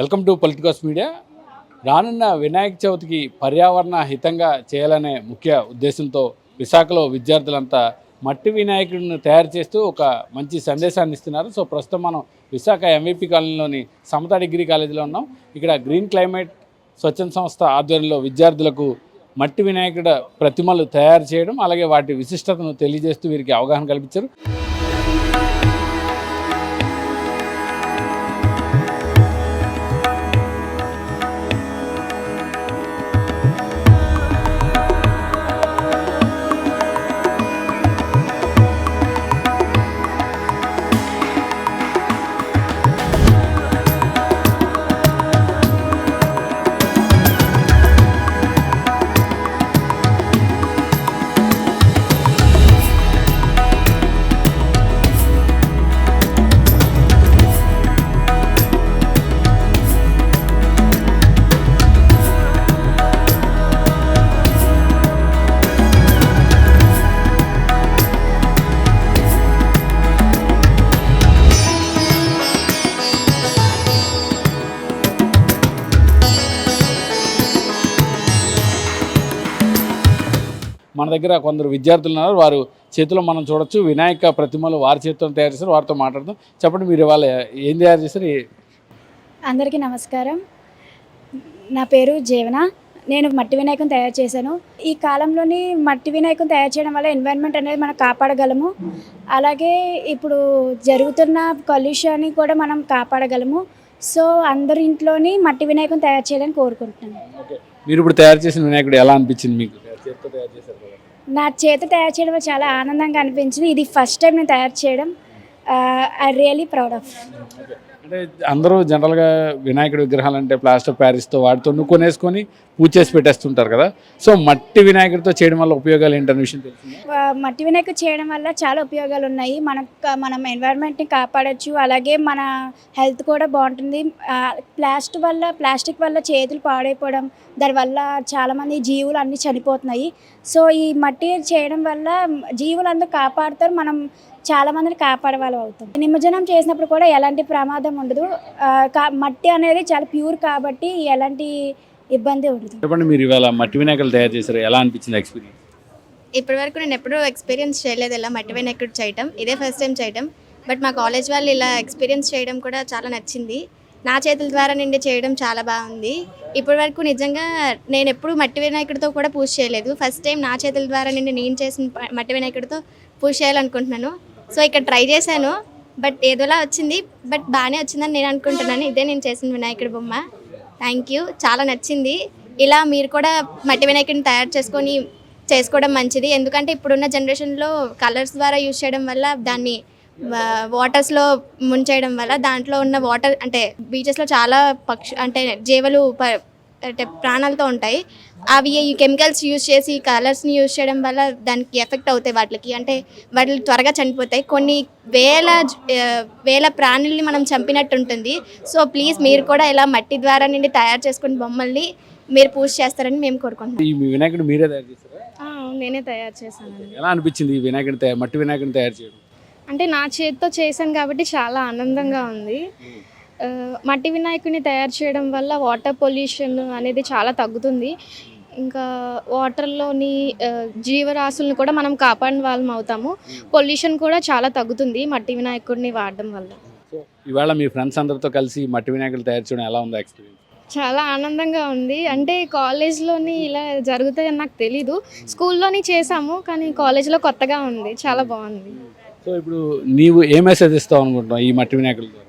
Welcome to politicals media. రానున్న వినాయక చవితికి పర్యావరణ హితంగా చేయాలనే ముఖ్య ఉద్దేశంతో విశాఖలో విద్యార్థులంతా మట్టి వినాయకుడిని తయారు చేస్తూ ఒక మంచి సందేశాన్ని ఇస్తున్నారు. సో ప్రస్తుతం మనం విశాఖ ఎంవిపి కాలనీలోని సమతా డిగ్రీ కాలేజీలో ఉన్నాం. ఇక్కడ గ్రీన్ క్లైమేట్ స్వచ్ఛంద సంస్థ ఆధ్వర్యంలో విద్యార్థులకు మట్టి వినాయకుడ ప్రతిమలు తయారు చేయడం అలాగే వాటి విశిష్టతను తెలియజేస్తూ వీరికి అవగాహన కల్పించారు. మన దగ్గర కొందరు విద్యార్థులు ఉన్నారు. వారు చేతిలో మనం చూడొచ్చు. వినాయక ప్రతిమలు వారి చేతితో తయారు చేస్తారు వారితో మాట్లాడదాం. చెప్పండి మీరు ఇవాళ ఏం తయారు చేస్తారు ఏ- అందరికీ నమస్కారం. నా పేరు జీవన. నేను మట్టి వినాయకం తయారు చేశాను. ఈ కాలంలోని మట్టి వినాయకం తయారు చేయడం వల్ల ఎన్వైరన్మెంట్ అనేది మనం కాపాడగలము. అలాగే ఇప్పుడు జరుగుతున్న పొల్యూషన్ని కూడా మనం కాపాడగలము. సో అందరి ఇంట్లోని మట్టి వినాయకం తయారు చేయాలని కోరుకుంటున్నాను. మీరు ఇప్పుడు తయారు చేసిన వినాయకుడు ఎలా అనిపించింది మీకు? నా చేత తయారు చేయడం చాలా ఆనందంగా అనిపించింది. ఇది ఫస్ట్ టైం నేను తయారు చేయడం. ఐ రియలీ ప్రౌడ్ ఆఫ్ అంటే అందరూ జనరల్గా వినాయకుడి విగ్రహాలు అంటే ప్లాస్టర్ ప్యారిస్తో వాటితో కొనేసుకొని పూజ చేసి పెట్టేస్తుంటారు కదా. సో మట్టి వినాయకుడితో చేయడం వల్ల ఉపయోగాలు ఏంటనే విషయం తెలుసు మట్టి వినాయకుడు చేయడం వల్ల చాలా ఉపయోగాలు ఉన్నాయి. మనకు మనం ఎన్వైరన్మెంట్ని కాపాడచ్చు. అలాగే మన హెల్త్ కూడా బాగుంటుంది. ప్లాస్టిక్ వల్ల ప్లాస్టిక్ వల్ల చేతులు పాడైపోవడం దానివల్ల చాలామంది జీవులు అన్నీ చనిపోతున్నాయి. సో ఈ మట్టి చేయడం వల్ల జీవులు అందరూ కాపాడుతారు. మనం చాలా మందిని కాపాడే వాళ్ళు అవుతాం నిమజ్జనం చేసినప్పుడు కూడా ఎలాంటి ప్రమాదం ఉండదు. మట్టి అనేది చాలా ప్యూర్ కాబట్టి ఎలాంటి ఇబ్బంది ఉండదు. చెప్పండి మీరు ఇవాళ మట్టి వినాయకులు తయారు చేశారు. ఎలా అనిపించింది ఎక్స్పీరియన్స్ ఇప్పటి వరకు నేను ఎప్పుడూ ఎక్స్పీరియన్స్ చేయలేదు ఇలా మట్టి వినాయకుడు చేయటం. ఇదే ఫస్ట్ టైం చేయటం. బట్ మా కాలేజ్ వాళ్ళు ఇలా ఎక్స్పీరియన్స్ చేయడం కూడా చాలా నచ్చింది. నా చేతుల ద్వారా నిండి చేయడం చాలా బాగుంది. ఇప్పటి వరకు నిజంగా నేను ఎప్పుడు మట్టి వినాయకుడితో కూడా పూజ చేయలేదు. ఫస్ట్ టైం నా చేతుల ద్వారా నిండి నేను చేసిన మట్టి వినాయకుడితో పూజ చేయాలనుకుంటున్నాను. సో ఇక్కడ ట్రై చేశాను బట్ ఏదోలా వచ్చింది బట్ బాగానే వచ్చిందని నేను అనుకుంటున్నాను. ఇదే నేను చేసిన వినాయకుడి బొమ్మ. థ్యాంక్ యూ చాలా నచ్చింది. ఇలా మీరు కూడా మట్టి వినాయకుడిని తయారు చేసుకొని చేసుకోవడం మంచిది. ఎందుకంటే ఇప్పుడున్న జనరేషన్లో కలర్స్ ద్వారా యూజ్ చేయడం వల్ల దాన్ని వాటర్స్లో ముంచేయడం వల్ల దాంట్లో ఉన్న వాటర్ అంటే బీచెస్లో చాలా పక్షు అంటే జీవలు అంటే ప్రాణాలతో ఉంటాయి. అవి ఈ కెమికల్స్ యూజ్ చేసి కలర్స్ని యూజ్ చేయడం వల్ల దానికి ఎఫెక్ట్ అవుతాయి వాటికి. అంటే వాటి త్వరగా చనిపోతాయి. కొన్ని వేల వేల ప్రాణుల్ని మనం చంపినట్టు ఉంటుంది. సో ప్లీజ్ మీరు కూడా ఇలా మట్టి ద్వారా నుండి తయారు చేసుకుని బొమ్మల్ని మీరు పూజ చేస్తారని మేము కోరుకుంటున్నాం. ఈ మీ వినాయకుడు మీరే తయారు చేశారా? నేనే తయారు చేశానండి. ఎలా అనిపించింది ఈ వినాయకుడి తయారు మట్టి వినాయకుడిని తయారు చేయడం? అంటే నా చేతితో చేశాను కాబట్టి చాలా ఆనందంగా ఉంది. మట్టి వినాయకుడిని తయారు చేయడం వల్ల వాటర్ పొల్యూషన్ అనేది చాలా తగ్గుతుంది. ఇంకా వాటర్లోని జీవరాశులను కూడా మనం కాపాడిన వాళ్ళం అవుతాము. పొల్యూషన్ కూడా చాలా తగ్గుతుంది మట్టి వినాయకుడిని వాడడం వల్ల. సో ఇవాళ మీ ఫ్రెండ్స్ అందరితో కలిసి మట్టి వినాయకులు తయారు చేయడం ఎలా ఉందో ఎక్స్పీరియన్స్? చాలా ఆనందంగా ఉంది. అంటే కాలేజ్లోని ఇలా జరుగుతాయని నాకు తెలీదు. స్కూల్లోని చేసాము కానీ కాలేజ్లో కొత్తగా ఉంది. చాలా బాగుంది. సో ఇప్పుడు నీవు ఏ మెసేజ్ ఇస్తావు అనుకుంటున్నావు ఈ మట్టి వినాయకుల ద్వారా?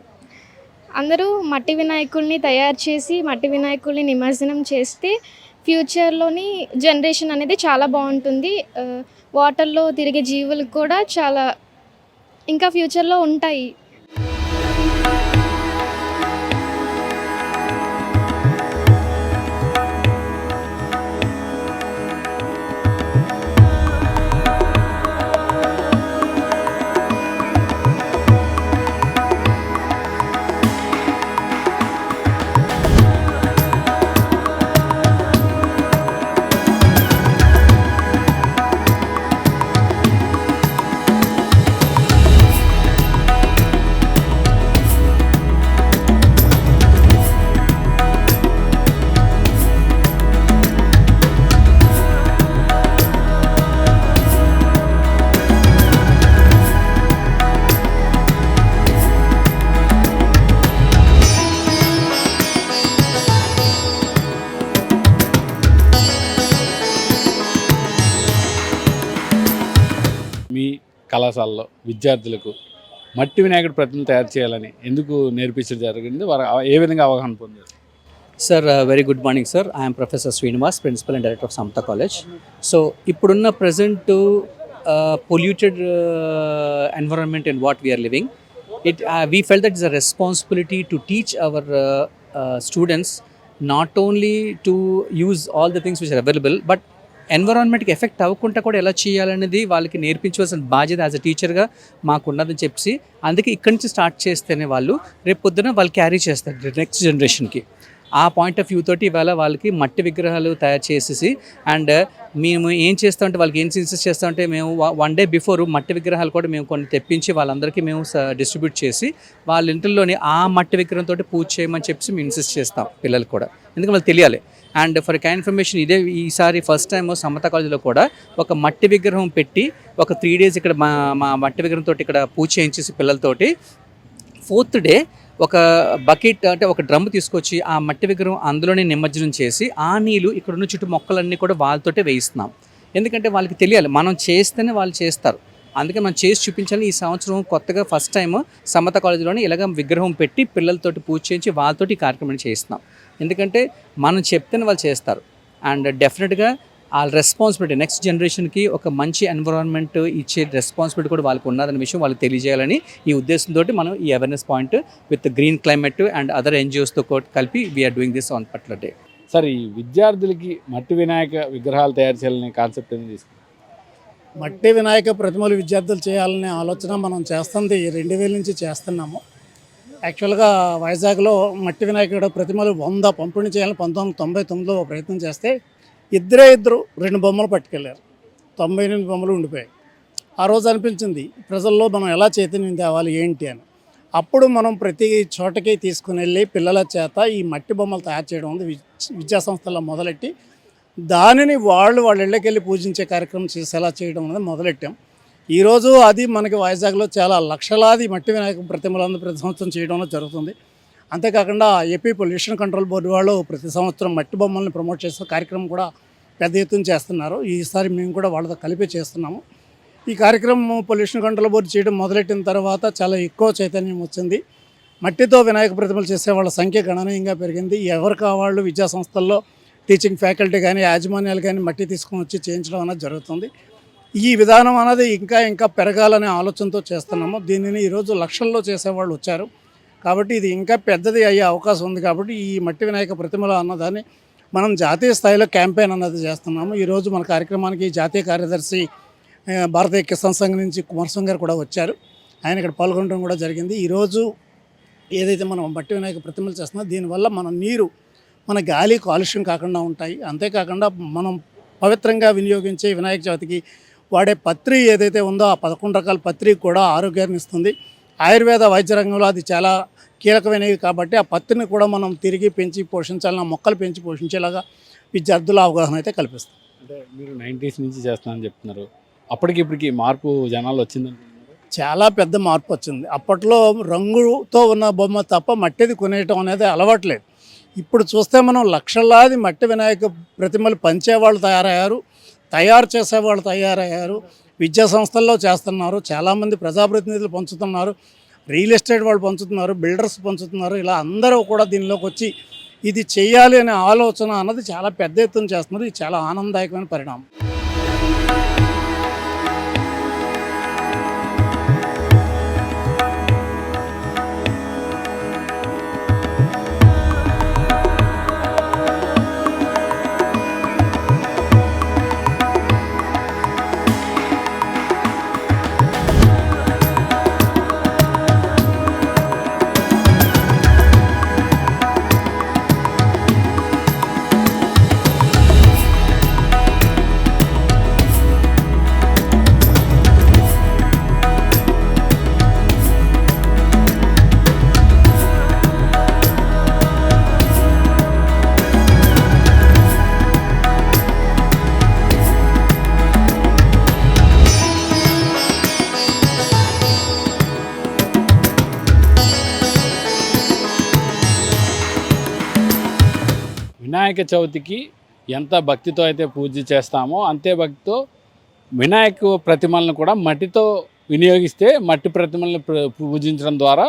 అందరూ మట్టి వినాయకుల్ని తయారు చేసి మట్టి వినాయకుల్ని నిమజ్జనం చేస్తే ఫ్యూచర్లోని జనరేషన్ అనేది చాలా బాగుంటుంది. వాటర్లో తిరిగే జీవులకు కూడా చాలా ఇంకా ఫ్యూచర్లో ఉంటాయి. కళాశాలలో విద్యార్థులకు మట్టి వినాయకుడి ప్రతిమలు తయారు చేయాలని ఎందుకు నేర్పించడం జరిగింది? వారు ఏ విధంగా అవగాహన పొందారు? Sir very good morning sir I'm professor Srinivas principal and director of Samatha college so ఇప్పుడున్న present polluted environment in what we are living it we felt that is a responsibility to teach our students not only to use all the things which are available but ఎన్విరాన్మెంట్కి effect అవ్వకుండా కూడా ఎలా చేయాలనేది వాళ్ళకి నేర్పించవలసిన బాధ్యత as a టీచర్గా మాకు ఉన్నదని చెప్పి అందుకే ఇక్కడి నుంచి స్టార్ట్ చేస్తేనే వాళ్ళు రేపు పొద్దున వాళ్ళు క్యారీ చేస్తారు నెక్స్ట్ జనరేషన్కి ఆ పాయింట్ ఆఫ్ వ్యూ తోటి ఇవాళ వాళ్ళకి మట్టి విగ్రహాలు తయారు చేసేసి అండ్ మేము ఏం చేస్తామంటే వాళ్ళకి ఏం ఇన్సిస్ట్ చేస్తామంటే మేము వన్ డే బిఫోర్ మట్టి విగ్రహాలు కూడా మేము కొన్ని తెప్పించి వాళ్ళందరికీ మేము డిస్ట్రిబ్యూట్ చేసి వాళ్ళ ఇంటిలోని ఆ మట్టి విగ్రహంతో పూజ చేయమని చెప్పి మేము ఇన్సిస్ట్ చేస్తాం పిల్లలకు కూడా. ఎందుకంటే వాళ్ళకి తెలియాలి. అండ్ ఫర్ కా ఇన్ఫర్మేషన్ ఇదే ఈసారి ఫస్ట్ టైం సమత కాలేజీలో కూడా ఒక మట్టి విగ్రహం పెట్టి ఒక త్రీ డేస్ ఇక్కడ మా మా మట్టి విగ్రహంతో ఇక్కడ పూజ చేయించేసి పిల్లలతోటి ఫోర్త్ డే ఒక బకెట్ అంటే ఒక డ్రమ్ తీసుకొచ్చి ఆ మట్టి విగ్రహం అందులోనే నిమజ్జనం చేసి ఆ నీళ్ళు ఇక్కడ ఉన్న చుట్టూ మొక్కలన్నీ కూడా వాళ్ళతోటే వేయిస్తున్నాం. ఎందుకంటే వాళ్ళకి తెలియాలి మనం చేస్తేనే వాళ్ళు చేస్తారు. అందుకే మనం చేసి చూపించాలి ఈ సంవత్సరం కొత్తగా ఫస్ట్ టైం సమత కాలేజీలోనే ఇలాగ విగ్రహం పెట్టి పిల్లలతోటి పూజ చేయించి వాళ్ళతోటి ఈ కార్యక్రమం చేస్తున్నాం ఎందుకంటే మనం చెప్తేనే వాళ్ళు చేస్తారు. అండ్ డెఫినెట్గా ఆ రెస్పాన్సిబిలిటీ నెక్స్ట్ జనరేషన్కి ఒక మంచి ఎన్విరాన్మెంట్ ఇచ్చే రెస్పాన్సిబిలిటీ కూడా వాళ్ళకి ఉన్నదనే విషయం వాళ్ళకి తెలియజేయాలని ఈ ఉద్దేశంతో మనం ఈ awareness point with green climate and other ఎన్జిఓస్తో కలిపి we are doing this on particular day sir ఈ విద్యార్థులకి మట్టి వినాయక విగ్రహాలు తయారు చేయాలనే కాన్సెప్ట్ తీసుకున్నారు? మట్టి వినాయక ప్రతిమలు విద్యార్థులు చేయాలనే ఆలోచన మనం చేస్తుంది. రెండు వేల నుంచి చేస్తున్నాము. యాక్చువల్గా వైజాగ్లో మట్టి వినాయకుడు ప్రతిమలు వంద పంపిణీ చేయాలని పంతొమ్మిది తొంభై తొమ్మిదిలో ఒక ప్రయత్నం చేస్తే ఇద్దరే ఇద్దరు రెండు బొమ్మలు పట్టుకెళ్ళారు తొంభై ఎనిమిది బొమ్మలు ఉండిపోయాయి. ఆ రోజు అనిపించింది ప్రజల్లో మనం ఎలా చైతన్యం తేవాలి ఏంటి అని. అప్పుడు మనం ప్రతి చోటకి తీసుకుని వెళ్ళి పిల్లల చేత ఈ మట్టి బొమ్మలు తయారు చేయడం ఉంది విద్యా సంస్థల్లో మొదలెట్టి దానిని వాళ్ళు వాళ్ళ ఇళ్ళకెళ్ళి పూజించే కార్యక్రమం చేసేలా చేయడం అనేది మొదలెట్టాం. ఈరోజు అది మనకి వైజాగ్లో చాలా లక్షలాది మట్టి వినాయక ప్రతిమలందు ప్రతి సంవత్సరం చేయడంలో జరుగుతుంది. అంతేకాకుండా ఏపీ పొల్యూషన్ కంట్రోల్ బోర్డు వాళ్ళు ప్రతి సంవత్సరం మట్టి బొమ్మల్ని ప్రమోట్ చేసే కార్యక్రమం కూడా పెద్ద ఎత్తున చేస్తున్నారు. ఈసారి మేము కూడా వాళ్ళతో కలిపి చేస్తున్నాము. ఈ కార్యక్రమం పొల్యూషన్ కంట్రోల్ బోర్డు చేయడం మొదలెట్టిన తర్వాత చాలా ఎక్కువ చైతన్యం వచ్చింది. మట్టితో వినాయక ప్రతిమలు చేసే వాళ్ళ సంఖ్య గణనీయంగా పెరిగింది. ఎవరు కావాళ్ళు విద్యా సంస్థల్లో టీచింగ్ ఫ్యాకల్టీ కానీ యాజమాన్యాలు కానీ మట్టి తీసుకొని వచ్చి చేయించడం అనేది జరుగుతుంది. ఈ విధానం అనేది ఇంకా ఇంకా పెరగాలనే ఆలోచనతో చేస్తున్నాము. దీనిని ఈరోజు లక్షల్లో చేసేవాళ్ళు వచ్చారు. కాబట్టి ఇది ఇంకా పెద్దది అయ్యే అవకాశం ఉంది కాబట్టి ఈ మట్టి వినాయక ప్రతిమలు అన్నదాన్ని మనం జాతీయ స్థాయిలో క్యాంపెయిన్ అన్నది చేస్తున్నాము. ఈరోజు మన కార్యక్రమానికి జాతీయ కార్యదర్శి భారతీయ కిసాన్ సంఘ్ నుంచి కుమారస్వామి గారు కూడా వచ్చారు. ఆయన ఇక్కడ పాల్గొనడం కూడా జరిగింది. ఈరోజు ఏదైతే మనం మట్టి వినాయక ప్రతిమలు చేస్తున్నా దీనివల్ల మన నీరు మన గాలి కాలుష్యం కాకుండా ఉంటాయి. అంతేకాకుండా మనం పవిత్రంగా వినియోగించే వినాయక చవితికి వాడే పత్రి ఏదైతే ఉందో ఆ పదకొండు రకాల పత్రి కూడా ఆరోగ్యాన్ని ఇస్తుంది. ఆయుర్వేద వైద్య రంగంలో అది చాలా కీలకమైనవి కాబట్టి ఆ పత్రిని కూడా మనం తిరిగి పెంచి పోషించాలని ఆ మొక్కలు పెంచి పోషించేలాగా విద్యార్థుల అవగాహన అయితే కల్పిస్తాం. అంటే మీరు నైంటీస్ నుంచి చేస్తున్నానని చెప్తున్నారు. అప్పటికి ఇప్పటికి మార్పు జనాలు వచ్చిందంటున్నారు చాలా పెద్ద మార్పు వచ్చింది. అప్పట్లో రంగుతో ఉన్న బొమ్మ తప్ప మట్టిది కొనేయటం అనేది అలవాట్లేదు ఇప్పుడు చూస్తే మనం లక్షలాది మట్టి వినాయక ప్రతిమలు పంచేవాళ్ళు తయారయ్యారు. తయారు చేసేవాళ్ళు తయారయ్యారు. విద్యా సంస్థల్లో చేస్తున్నారు. చాలామంది ప్రజాప్రతినిధులు పంచుతున్నారు. రియల్ ఎస్టేట్ వాళ్ళు పంచుతున్నారు. బిల్డర్స్ పంచుతున్నారు. ఇలా అందరూ కూడా దీనిలోకి వచ్చి ఇది చేయాలి అనే ఆలోచన అన్నది చాలా పెద్ద ఎత్తున చేస్తున్నారు. ఇది చాలా ఆనందదాయకమైన పరిణామం. వినాయక చవితికి ఎంత భక్తితో అయితే పూజ చేస్తామో అంతే భక్తితో వినాయక ప్రతిమలను కూడా మట్టితో వినియోగిస్తే మట్టి ప్రతిమలను పూజించడం ద్వారా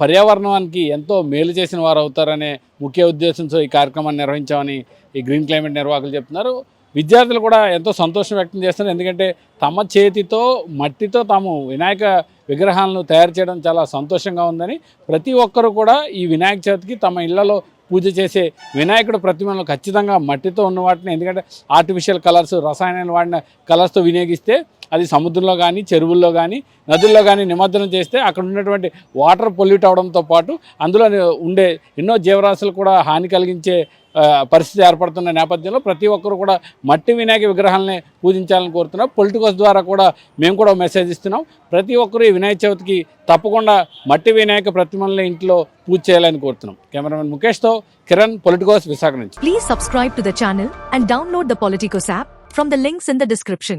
పర్యావరణానికి ఎంతో మేలు చేసిన వారు అవుతారనే ముఖ్య ఉద్దేశంతో ఈ కార్యక్రమాన్ని నిర్వహించామని ఈ గ్రీన్ క్లైమేట్ నిర్వాహకులు చెప్తున్నారు. విద్యార్థులు కూడా ఎంతో సంతోషం వ్యక్తం చేస్తున్నారు. ఎందుకంటే తమ చేతితో మట్టితో తాము వినాయక విగ్రహాలను తయారు చేయడం చాలా సంతోషంగా ఉందని ప్రతి ఒక్కరు కూడా ఈ వినాయక చవితికి తమ ఇళ్ళలో పూజ చేసే వినాయకుడు ప్రతిమలు ఖచ్చితంగా మట్టితో ఉన్న వాటిని ఎందుకంటే ఆర్టిఫిషియల్ కలర్స్ రసాయనాలు వాడిన కలర్స్తో వినియోగిస్తే అది సముద్రంలో కానీ చెరువుల్లో కానీ నదుల్లో కానీ నిమజ్జనం చేస్తే అక్కడ ఉన్నటువంటి వాటర్ పొల్యూట్ అవడంతో పాటు అందులో ఉండే ఎన్నో జీవరాశులు కూడా హాని కలిగించే పరిస్థితి ఏర్పడుతున్న నేపథ్యంలో ప్రతి ఒక్కరు కూడా మట్టి వినాయక విగ్రహాలని పూజించాలని కోరుతున్నాం. పొలిటికల్స్ ద్వారా కూడా మేము కూడా మెసేజ్ ఇస్తున్నాం. ప్రతి ఒక్కరు ఈ వినాయక చవితికి తప్పకుండా మట్టి వినాయక ప్రతిమల్ని ఇంట్లో పూజ చేయాలని కోరుతున్నాం. కెమెరామెన్ ముఖేష్తో కిరణ్ పొలిటికోస్ విశాఖ నుంచి. Please subscribe to the channel and download the Politicos app from the links in the description